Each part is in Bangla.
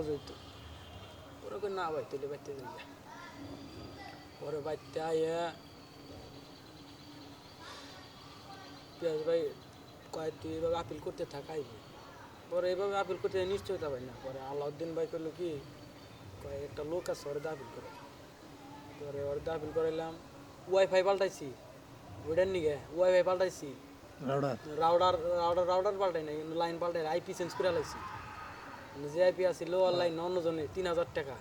বোঝই তো ওরা কই না ভাই তুলে বাইতে যাই পরে বাইতে আইয়া পেঁয়াজ ভাই কয় তুই এভাবে আপিল করতে থাক আইবি পরে এভাবে আপিল করতে নিশ্চয়তা ভাই না পরে আলাউদ্দিন ভাই করল কি কয় একটা লোক আছে ওরে আপিল করে পরে ওরে আপিল করাইলাম ওয়াইফাই পাল্টাইছি ওইটার নিগে ওয়াইফাই পাল্টাইছি রাউডার রাউডার রাউডার রাউডার পাল্টাই নাই কিন্তু লাইন পাল্টাই আইপি চেঞ্জ করে লাইছি যে আইপি আছে লোয়ার লাইন অন্য জনে তিন হাজার টাকা।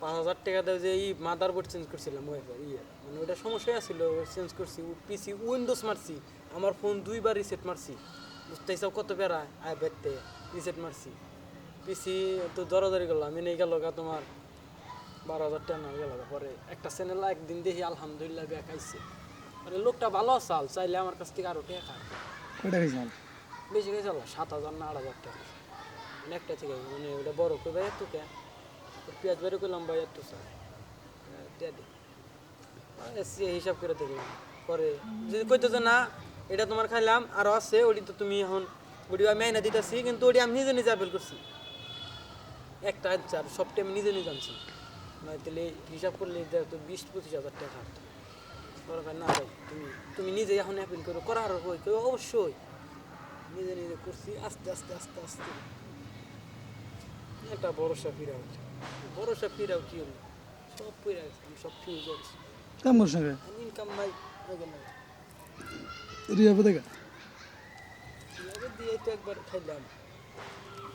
পাঁচ হাজার টাকা দেয় যে এই মাদার বোর্ড চেঞ্জ করছিলাম ওয়াইফাই ইয়ে। মানে ওটা সমস্যা আছিল চেঞ্জ করছি পিসি উইন্ডোজ মারছি আমার ফোন দুইবার রিসেট মারছি। বুঝতেই সব কত বেড়া আয় বেরতে রিসেট মারছি। পিসি তো দরাদরি করলাম এনে গেল গা তোমার বারো হাজার টাকা না গেল পরে। একটা চ্যানেল একদিন দেখি আলহামদুলিল্লাহ ব্যাক আইছে মানে লোকটা ভালো আসাল চাইলে আমার কাছ থেকে আরও টাকা বেশি গেছে সাত হাজার না আট হাজার টাকা। একটা থেকে মানে ওটা বড় করে ভাই এত কে পেঁয়াজ বেরো করলাম ভাই এত স্যার। দিয়ে দি আহ, সে হিসাব করে দেখলাম। পরে যদি কইতো যে না এটা তোমার খাইলাম আরও আছে ওটি তো তুমি এখন ওটি আমি আইনা দিতেছি কিন্তু ওটি আমি নিজে নিজে আপেল করছি। একটা আচ্ছা সবটা আমি নিজে নিজে আনছি। মানে তাহলে হিসাব করলে তো বিশ পঁচিশ হাজার টাকা। ভাই না ভাই তুমি তুমি নিজে এখন অ্যাপিল করো করার কই অবশ্যই। নিজে নিজে করছি আস্তে আস্তে আস্তে আস্তে। একটা ভরসা ফিরে হচ্ছে ভরসা ফিরাও কি হলো? সব ফিরে গেছে আমি সব ফিরে যাচ্ছি। কাম করছেন রে আমি ইনকাম নাই আগে নাই রিয়া দেখা এবার দিয়ে তো একবার খাইলাম।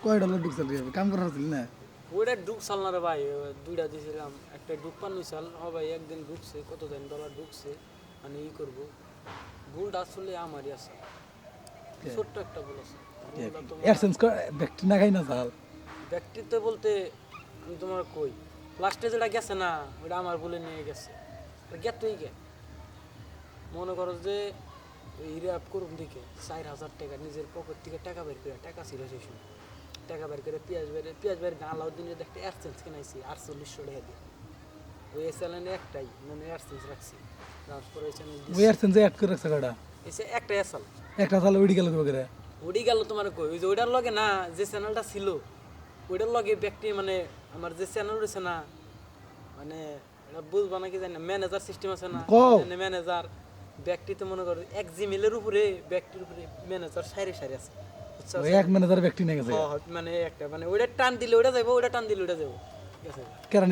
কয়টা লোক ঢুকছেন রিয়া কাম করার ছিল না? ওইটা সাল না রে ভাই দুইটা দিয়েছিলাম একটা ডুব পানি সাল হ ভাই একদিন ঢুকছে কত দিন ডলার ঢুকছে মানে ই করব। ভুলটা আসলে আমারই আছে। ছোট্ট একটা ভুল আছে। ভুলটা তোমার- ব্যক্তি না খাই না চাল। ব্যক্তিত্ব বলতে আমি তোমার কই? লাস্টে যেটা গেছে না ওটা আমার বলে নিয়ে গেছে। গে মনে করো যে হিরাপ করুন দিকে চার হাজার টাকা নিজের পকেট থেকে টাকা বের করে টাকা ছিল সেই সময়। টাকা বের করে পেঁয়াজ বের পেঁয়াজ বের আলাউদ্দিন যদি একটা এয়ারসেন্স কিনাইছি আটচল্লিশশো টাকা দিয়ে। ওই চ্যানেলে একটাই মানে এয়ারসেন্স রাখছি। তারপরে ওই এয়ারসেন্স অ্যাড করে রাখছে কয়টা? এসে একটা এসাল একটা চাল উড়ি গেল তোমাকে ওডি গেল তোমার কই? ওই যে ওইটার লগে না যে চ্যানেলটা ছিল ওইটার লগে ব্যক্তি মানে আমার যে চ্যানেল রয়েছে না মানে এটা বুঝবা নাকি জানি না ম্যানেজার সিস্টেম আছে না। ম্যানেজার ব্যক্তি তো মনে করো এক জিমেলের উপরে ব্যক্তির উপরে ম্যানেজার সারি সারি আছে? এক ম্যানেজার ব্যক্তি নিয়ে গেছে হ, হ, মানে একটা মানে ওইটা টান দিলে ওইটা যাব ওইটা টান দিলে ওইটা যাব